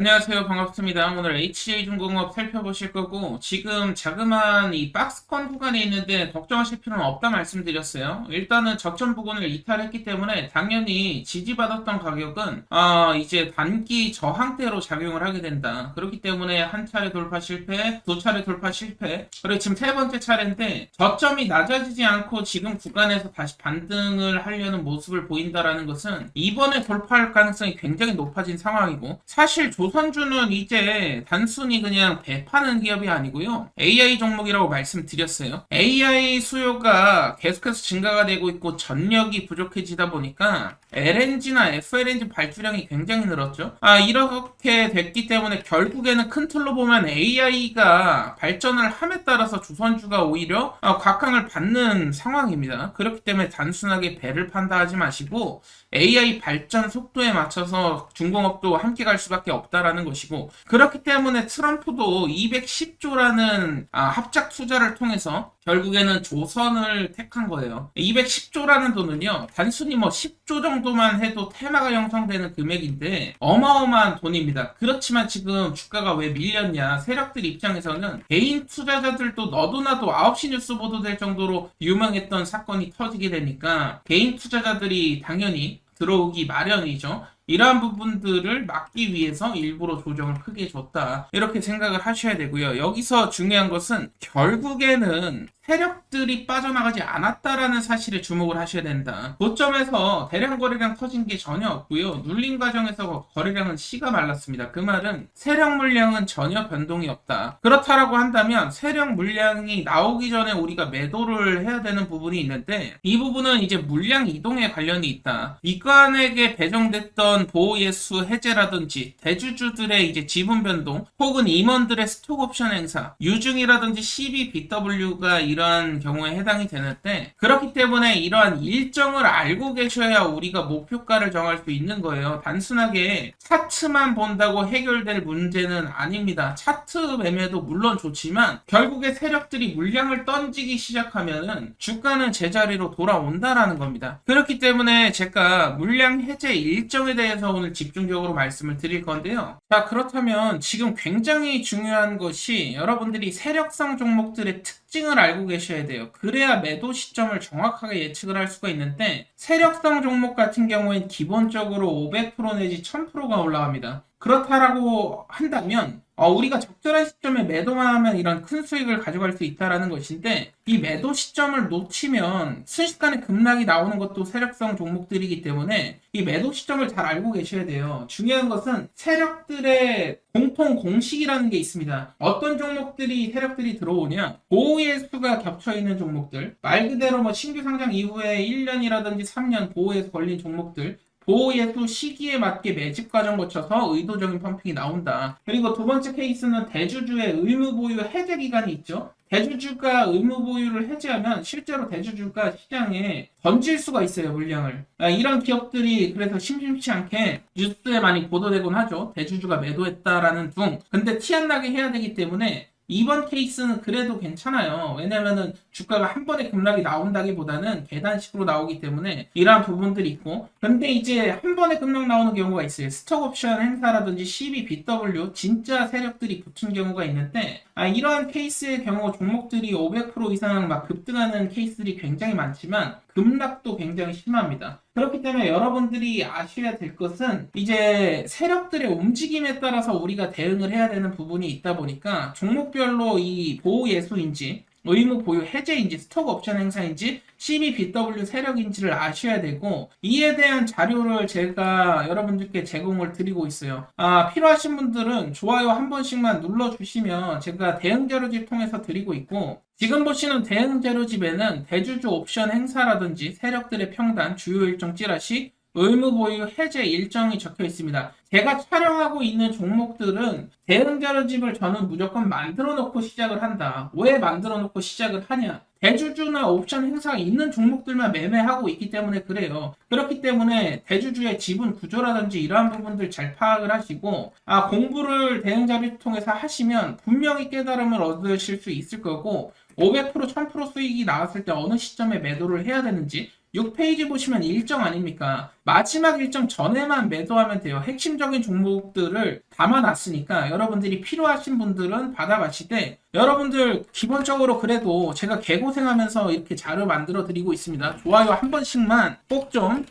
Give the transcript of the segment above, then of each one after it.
안녕하세요. 반갑습니다. 오늘 HJ중공업 살펴보실 거고, 지금 자그마한 이 박스권 구간에 있는데 걱정하실 필요는 없다 말씀드렸어요. 일단은 적정 부근을 이탈했기 때문에 당연히 지지받았던 가격은, 아, 이제 단기 저항대로 작용을 하게 된다. 그렇기 때문에 한 차례 돌파 실패, 두 차례 돌파 실패, 그리고 지금 세 번째 차례인데, 저점이 낮아지지 않고 지금 구간에서 다시 반등을 하려는 모습을 보인다라는 것은 이번에 돌파할 가능성이 굉장히 높아진 상황이고, 사실 조 선주는 이제 단순히 그냥 배파는 기업이 아니고요. AI 종목이라고 말씀드렸어요. AI 수요가 계속해서 증가가 되고 있고 전력이 부족해지다 보니까 LNG나 FLNG 발주량이 굉장히 늘었죠. 아, 이렇게 됐기 때문에 결국에는 큰 틀로 보면 AI가 발전을 함에 따라서 조선주가 오히려 아, 각광을 받는 상황입니다. 그렇기 때문에 단순하게 배를 판다 하지 마시고 AI 발전 속도에 맞춰서 중공업도 함께 갈 수밖에 없다 라는 것이고 그렇기 때문에 트럼프도 210조라는 아, 합작 투자를 통해서 결국에는 조선을 택한 거예요. 210조라는 돈은요, 단순히 뭐 10조 정도만 해도 테마가 형성되는 금액인데 어마어마한 돈입니다. 그렇지만 지금 주가가 왜 밀렸냐? 세력들 입장에서는 개인 투자자들도 너도나도 9시 뉴스 보도될 정도로 유명했던 사건이 터지게 되니까 개인 투자자들이 당연히 들어오기 마련이죠. 이러한 부분들을 막기 위해서 일부러 조정을 크게 줬다. 이렇게 생각을 하셔야 되고요. 여기서 중요한 것은 결국에는 세력들이 빠져나가지 않았다라는 사실에 주목을 하셔야 된다. 고점에서 대량 거래량 터진 게 전혀 없고요. 눌림 과정에서 거래량은 씨가 말랐습니다. 그 말은 세력 물량은 전혀 변동이 없다. 그렇다라고 한다면 세력 물량이 나오기 전에 우리가 매도를 해야 되는 부분이 있는데 이 부분은 이제 물량 이동에 관련이 있다. 이관에게 배정됐던 보호예수 해제라든지 대주주들의 이제 지분 변동 혹은 임원들의 스톡 옵션 행사 유증이라든지 CBBW가 이러한 경우에 해당이 되는데 그렇기 때문에 이러한 일정을 알고 계셔야 우리가 목표가를 정할 수 있는 거예요. 단순하게 차트만 본다고 해결될 문제는 아닙니다. 차트 매매도 물론 좋지만 결국에 세력들이 물량을 던지기 시작하면은 주가는 제자리로 돌아온다라는 겁니다. 그렇기 때문에 제가 물량 해제 일정에 대해서 오늘 집중적으로 말씀을 드릴 건데요. 자, 그렇다면 지금 굉장히 중요한 것이 여러분들이 세력성 종목들의 특 징을 알고 계셔야 돼요. 그래야 매도 시점을 정확하게 예측을 할 수가 있는데 세력성 종목 같은 경우엔 기본적으로 500% 내지 1000%가 올라갑니다. 그렇다라고 한다면 어, 우리가 적절한 시점에 매도만 하면 이런 큰 수익을 가져갈 수 있다라는 것인데 이 매도 시점을 놓치면 순식간에 급락이 나오는 것도 세력성 종목들이기 때문에 이 매도 시점을 잘 알고 계셔야 돼요. 중요한 것은 세력들의 공통 공식이라는 게 있습니다. 어떤 종목들이 세력들이 들어오냐? 보호의 수가 겹쳐 있는 종목들, 말 그대로 뭐 신규 상장 이후에 1년이라든지 3년 보호에서 걸린 종목들, 보호예수 시기에 맞게 매집 과정 거쳐서 의도적인 펌핑이 나온다. 그리고 두 번째 케이스는 대주주의 의무 보유 해제 기간이 있죠. 대주주가 의무 보유를 해제하면 실제로 대주주가 시장에 던질 수가 있어요 물량을 아, 이런 기업들이 그래서 심심치 않게 뉴스에 많이 보도되곤 하죠 대주주가 매도했다라는 둥 근데 티 안 나게 해야 되기 때문에 이번 케이스는 그래도 괜찮아요. 왜냐면은 주가가 한 번에 급락이 나온다기보다는 계단식으로 나오기 때문에 이러한 부분들이 있고 근데 이제 한 번에 급락 나오는 경우가 있어요. 스톡 옵션 행사라든지 CBBW 진짜 세력들이 붙은 경우가 있는데 아, 이러한 케이스의 경우 종목들이 500% 이상 막 급등하는 케이스들이 굉장히 많지만 급락도 굉장히 심합니다. 그렇기 때문에 여러분들이 아셔야 될 것은 이제 세력들의 움직임에 따라서 우리가 대응을 해야 되는 부분이 있다 보니까 종목별로 이 보호 예수인지 의무 보유 해제인지 스톡 옵션 행사인지 CBBW 세력인지를 아셔야 되고 이에 대한 자료를 제가 여러분들께 제공을 드리고 있어요. 아, 필요하신 분들은 좋아요 한 번씩만 눌러주시면 제가 대응 자료집 통해서 드리고 있고 지금 보시는 대응 자료집에는 대주주 옵션 행사라든지 세력들의 평단, 주요 일정 찌라시, 의무 보유 해제 일정이 적혀 있습니다. 제가 촬영하고 있는 종목들은 대응 자료집을 저는 무조건 만들어 놓고 시작을 한다. 왜 만들어 놓고 시작을 하냐? 대주주나 옵션 행사가 있는 종목들만 매매하고 있기 때문에 그래요. 그렇기 때문에 대주주의 지분 구조라든지 이러한 부분들 잘 파악을 하시고 아 공부를 대응 자료 통해서 하시면 분명히 깨달음을 얻으실 수 있을 거고 500% 1000% 수익이 나왔을 때 어느 시점에 매도를 해야 되는지 6페이지 보시면 일정 아닙니까? 마지막 일정 전에만 매도하면 돼요. 핵심적인 종목들을 담아놨으니까 여러분들이 필요하신 분들은 받아가시되 여러분들 기본적으로 그래도 제가 개고생하면서 이렇게 자료 만들어 드리고 있습니다. 좋아요 한 번씩만 꼭좀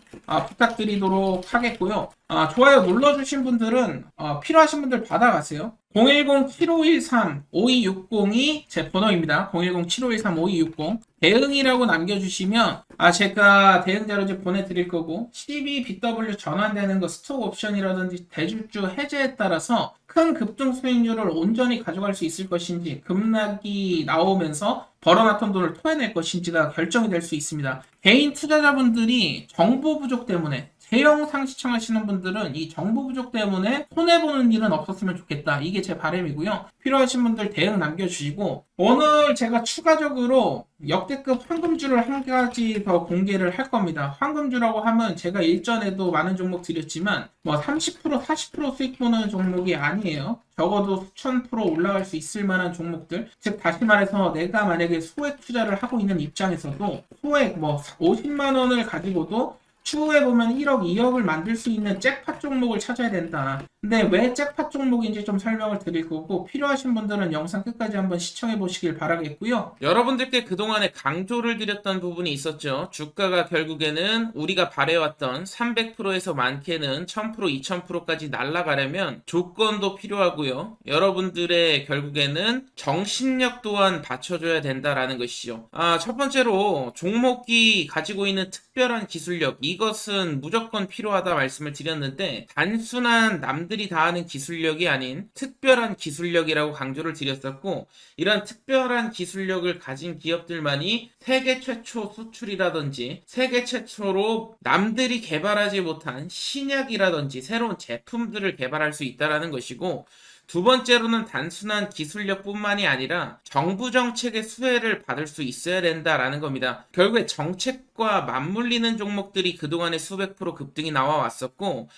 부탁드리도록 하겠고요. 아, 좋아요 눌러주신 분들은 어, 필요하신 분들 받아가세요. 010-7513-5260이 제 번호입니다. 010-7513-5260 대응이라고 남겨주시면 아 제가 대응 자료집 보내드릴 거고 12BW 전환되는 거 스톡 옵션이라든지 대주주 해제에 따라서 큰 급등 수익률을 온전히 가져갈 수 있을 것인지 급락이 나오면서 벌어놨던 돈을 토해낼 것인지가 결정이 될 수 있습니다. 개인 투자자분들이 정보 부족 때문에 제 영상 시청하시는 분들은 이 정보 부족 때문에 손해보는 일은 없었으면 좋겠다. 이게 제 바람이고요. 필요하신 분들 대응 남겨주시고 오늘 제가 추가적으로 역대급 황금주를 한 가지 더 공개를 할 겁니다. 황금주라고 하면 제가 일전에도 많은 종목 드렸지만 뭐 30% 40% 수익 보는 종목이 아니에요. 적어도 수천 프로 올라갈 수 있을 만한 종목들. 즉 다시 말해서 내가 만약에 소액 투자를 하고 있는 입장에서도 소액 뭐 50만 원을 가지고도 추후에 보면 1억, 2억을 만들 수 있는 잭팟 종목을 찾아야 된다. 근데 왜 잭팟 종목인지 좀 설명을 드릴 거고 필요하신 분들은 영상 끝까지 한번 시청해 보시길 바라겠고요. 여러분들께 그동안에 강조를 드렸던 부분이 있었죠. 주가가 결국에는 우리가 바래왔던 300%에서 많게는 1000%, 2000%까지 날아가려면 조건도 필요하고요. 여러분들의 결국에는 정신력 또한 받쳐줘야 된다라는 것이죠. 아, 첫 번째로 종목이 가지고 있는 특별한 기술력 이 것은 무조건 필요하다 말씀을 드렸는데 단순한 남들이 다 하는 기술력이 아닌 특별한 기술력이라고 강조를 드렸었고 이런 특별한 기술력을 가진 기업들만이 세계 최초 수출이라든지 세계 최초로 남들이 개발하지 못한 신약이라든지 새로운 제품들을 개발할 수 있다라는 것이고 두 번째로는 단순한 기술력뿐만이 아니라 정부 정책의 수혜를 받을 수 있어야 된다라는 겁니다. 결국에 정책과 맞물리는 종목들이 그동안에 수백 프로 급등이 나와 왔었고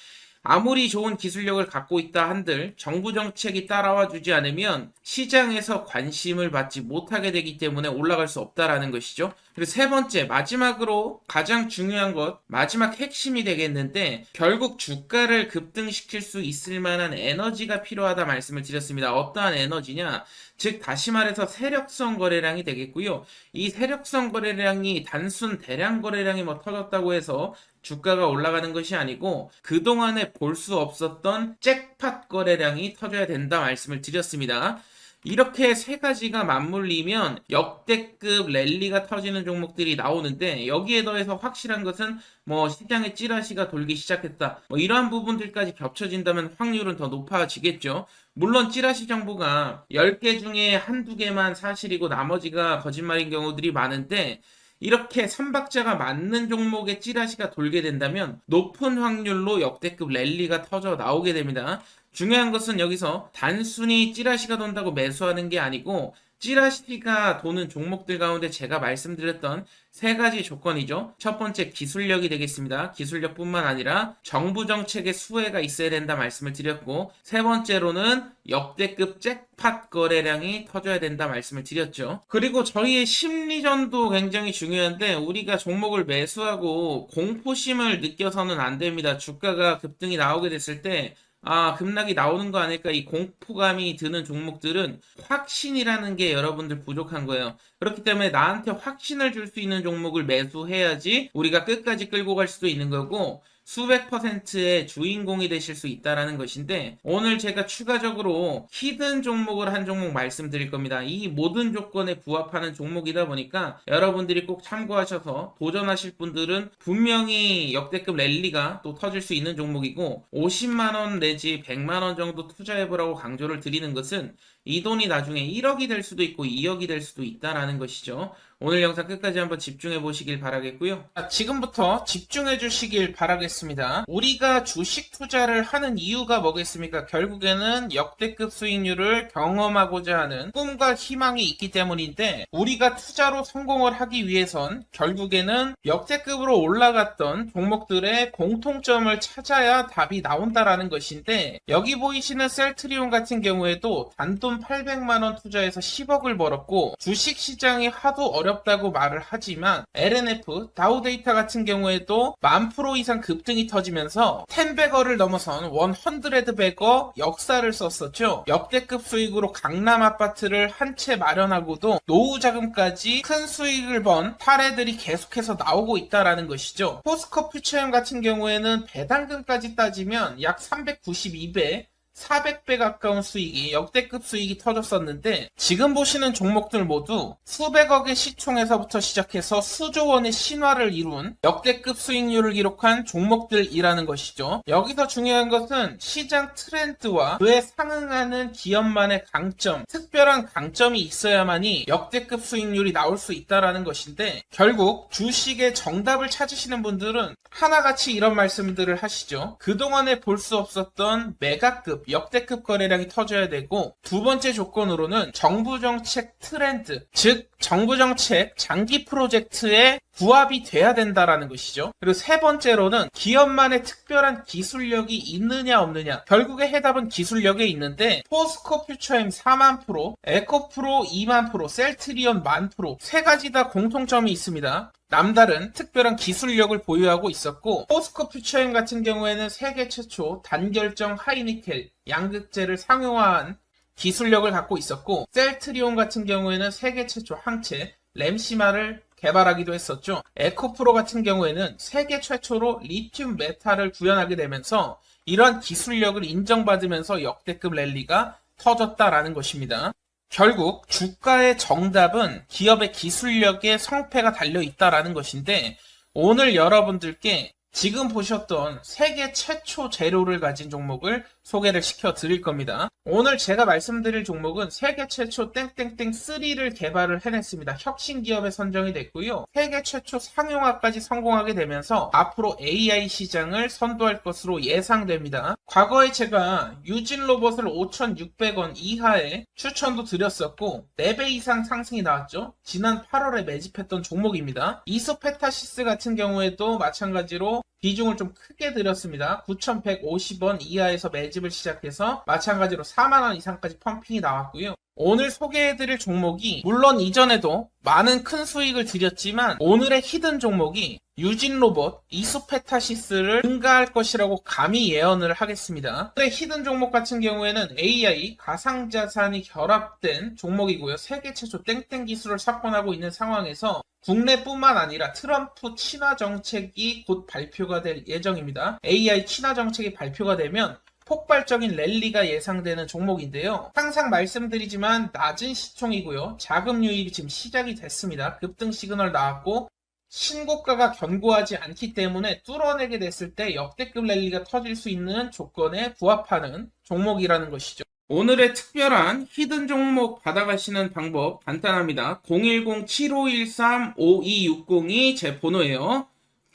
아무리 좋은 기술력을 갖고 있다 한들 정부 정책이 따라와 주지 않으면 시장에서 관심을 받지 못하게 되기 때문에 올라갈 수 없다라는 것이죠. 그리고 세 번째, 마지막으로 가장 중요한 것, 마지막 핵심이 되겠는데 결국 주가를 급등시킬 수 있을 만한 에너지가 필요하다 말씀을 드렸습니다. 어떠한 에너지냐? 즉 다시 말해서 세력성 거래량이 되겠고요. 이 세력성 거래량이 단순 대량 거래량이 뭐 터졌다고 해서 주가가 올라가는 것이 아니고 그동안에 볼 수 없었던 잭팟 거래량이 터져야 된다 말씀을 드렸습니다. 이렇게 세 가지가 맞물리면 역대급 랠리가 터지는 종목들이 나오는데 여기에 더해서 확실한 것은 뭐 시장에 찌라시가 돌기 시작했다. 뭐 이러한 부분들까지 겹쳐진다면 확률은 더 높아지겠죠. 물론 찌라시 정보가 10개 중에 한두 개만 사실이고 나머지가 거짓말인 경우들이 많은데 이렇게 삼박자가 맞는 종목의 찌라시가 돌게 된다면 높은 확률로 역대급 랠리가 터져 나오게 됩니다. 중요한 것은 여기서 단순히 찌라시가 돈다고 매수하는 게 아니고 찌라시가 도는 종목들 가운데 제가 말씀드렸던 세 가지 조건이죠. 첫 번째 기술력이 되겠습니다. 기술력뿐만 아니라 정부 정책의 수혜가 있어야 된다 말씀을 드렸고 세 번째로는 역대급 잭팟 거래량이 터져야 된다 말씀을 드렸죠. 그리고 저희의 심리전도 굉장히 중요한데 우리가 종목을 매수하고 공포심을 느껴서는 안 됩니다. 주가가 급등이 나오게 됐을 때 아, 급락이 나오는 거 아닐까 이 공포감이 드는 종목들은 확신이라는 게 여러분들 부족한 거예요. 그렇기 때문에 나한테 확신을 줄 수 있는 종목을 매수해야지 우리가 끝까지 끌고 갈 수도 있는 거고 수백 퍼센트의 주인공이 되실 수 있다라는 것인데 오늘 제가 추가적으로 히든 종목을 한 종목 말씀드릴 겁니다. 이 모든 조건에 부합하는 종목이다 보니까 여러분들이 꼭 참고하셔서 도전하실 분들은 분명히 역대급 랠리가 또 터질 수 있는 종목이고 50만 원 내지 100만 원 정도 투자해 보라고 강조를 드리는 것은 이 돈이 나중에 1억이 될 수도 있고 2억이 될 수도 있다라는 것이죠. 오늘 영상 끝까지 한번 집중해 보시길 바라겠고요. 자, 지금부터 집중해 주시길 바라겠습니다. 우리가 주식 투자를 하는 이유가 뭐겠습니까? 결국에는 역대급 수익률을 경험하고자 하는 꿈과 희망이 있기 때문인데 우리가 투자로 성공을 하기 위해선 결국에는 역대급으로 올라갔던 종목들의 공통점을 찾아야 답이 나온다라는 것인데 여기 보이시는 셀트리온 같은 경우에도 단돈 800만 원 투자해서 10억을 벌었고 주식 시장이 하도 어렵 어렵다고 말을 하지만 LNF, 다우 데이터 같은 경우에도 만 프로 이상 급등이 터지면서 10베거를 넘어선 100베거 역사를 썼었죠. 역대급 수익으로 강남 아파트를 한 채 마련하고도 노후 자금까지 큰 수익을 번 사례들이 계속해서 나오고 있다라는 것이죠. 포스코 퓨처엠 같은 경우에는 배당금까지 따지면 약 392배 400배 가까운 수익이 역대급 수익이 터졌었는데 지금 보시는 종목들 모두 수백억의 시총에서부터 시작해서 수조 원의 신화를 이룬 역대급 수익률을 기록한 종목들이라는 것이죠. 여기서 중요한 것은 시장 트렌드와 그에 상응하는 기업만의 강점, 특별한 강점이 있어야만이 역대급 수익률이 나올 수 있다라는 것인데 결국 주식의 정답을 찾으시는 분들은 하나같이 이런 말씀들을 하시죠. 그동안에 볼 수 없었던 메가급 역대급 거래량이 터져야 되고 두 번째 조건으로는 정부 정책 트렌드, 즉 정부 정책 장기 프로젝트에 부합이 돼야 된다라는 것이죠. 그리고 세 번째로는 기업만의 특별한 기술력이 있느냐 없느냐. 결국에 해답은 기술력에 있는데 포스코 퓨처엠 4만 프로, 에코프로 2만 프로, 셀트리온 만 프로 세 가지 다 공통점이 있습니다. 남다른 특별한 기술력을 보유하고 있었고 포스코 퓨처엠 같은 경우에는 세계 최초 단결정 하이니켈 양극재를 상용화한 기술력을 갖고 있었고 셀트리온 같은 경우에는 세계 최초 항체 램시마를 개발하기도 했었죠. 에코프로 같은 경우에는 세계 최초로 리튬 메탈을 구현하게 되면서 이러한 기술력을 인정받으면서 역대급 랠리가 터졌다라는 것입니다. 결국 주가의 정답은 기업의 기술력에 성패가 달려 있다라는 것인데 오늘 여러분들께 지금 보셨던 세계 최초 재료를 가진 종목을 소개를 시켜 드릴 겁니다. 오늘 제가 말씀드릴 종목은 세계 최초 땡땡땡 3를 개발을 해냈습니다. 혁신 기업에 선정이 됐고요. 세계 최초 상용화까지 성공하게 되면서 앞으로 AI 시장을 선도할 것으로 예상됩니다. 과거에 제가 유진 로봇을 5,600원 이하에 추천도 드렸었고 4배 이상 상승이 나왔죠. 지난 8월에 매집했던 종목입니다. 이소페타시스 같은 경우에도 마찬가지로 비중을 좀 크게 들였습니다. 9,150원 이하에서 매집을 시작해서 마찬가지로 4만원 이상까지 펌핑이 나왔고요. 오늘 소개해드릴 종목이 물론 이전에도 많은 큰 수익을 드렸지만 오늘의 히든 종목이 유진 로봇 이소페타시스를 증가할 것이라고 감히 예언을 하겠습니다. 오늘의 히든 종목 같은 경우에는 AI 가상자산이 결합된 종목이고요. 세계 최초 땡땡 기술을 석권하고 있는 상황에서 국내뿐만 아니라 트럼프 친화 정책이 곧 발표가 될 예정입니다. AI 친화 정책이 발표가 되면 폭발적인 랠리가 예상되는 종목인데요. 항상 말씀드리지만 낮은 시총이고요. 자금 유입이 지금 시작이 됐습니다. 급등 시그널 나왔고 신고가가 견고하지 않기 때문에 뚫어내게 됐을 때 역대급 랠리가 터질 수 있는 조건에 부합하는 종목이라는 것이죠. 오늘의 특별한 히든 종목 받아가시는 방법 간단합니다. 010-7513-5260이 제 번호예요.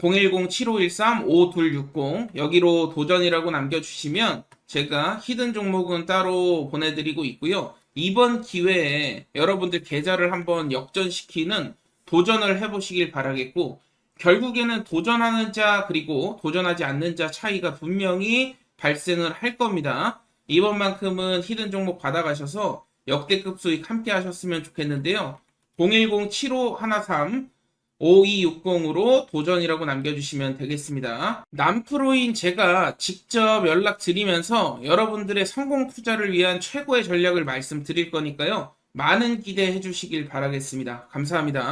010-7513-5260 여기로 도전이라고 남겨주시면 제가 히든 종목은 따로 보내드리고 있고요. 이번 기회에 여러분들 계좌를 한번 역전시키는 도전을 해보시길 바라겠고 결국에는 도전하는 자 그리고 도전하지 않는 자 차이가 분명히 발생을 할 겁니다. 이번만큼은 히든 종목 받아가셔서 역대급 수익 함께 하셨으면 좋겠는데요. 010-7513 5260으로 도전이라고 남겨주시면 되겠습니다. 남프로인 제가 직접 연락드리면서 여러분들의 성공 투자를 위한 최고의 전략을 말씀드릴 거니까요. 많은 기대해 주시길 바라겠습니다. 감사합니다.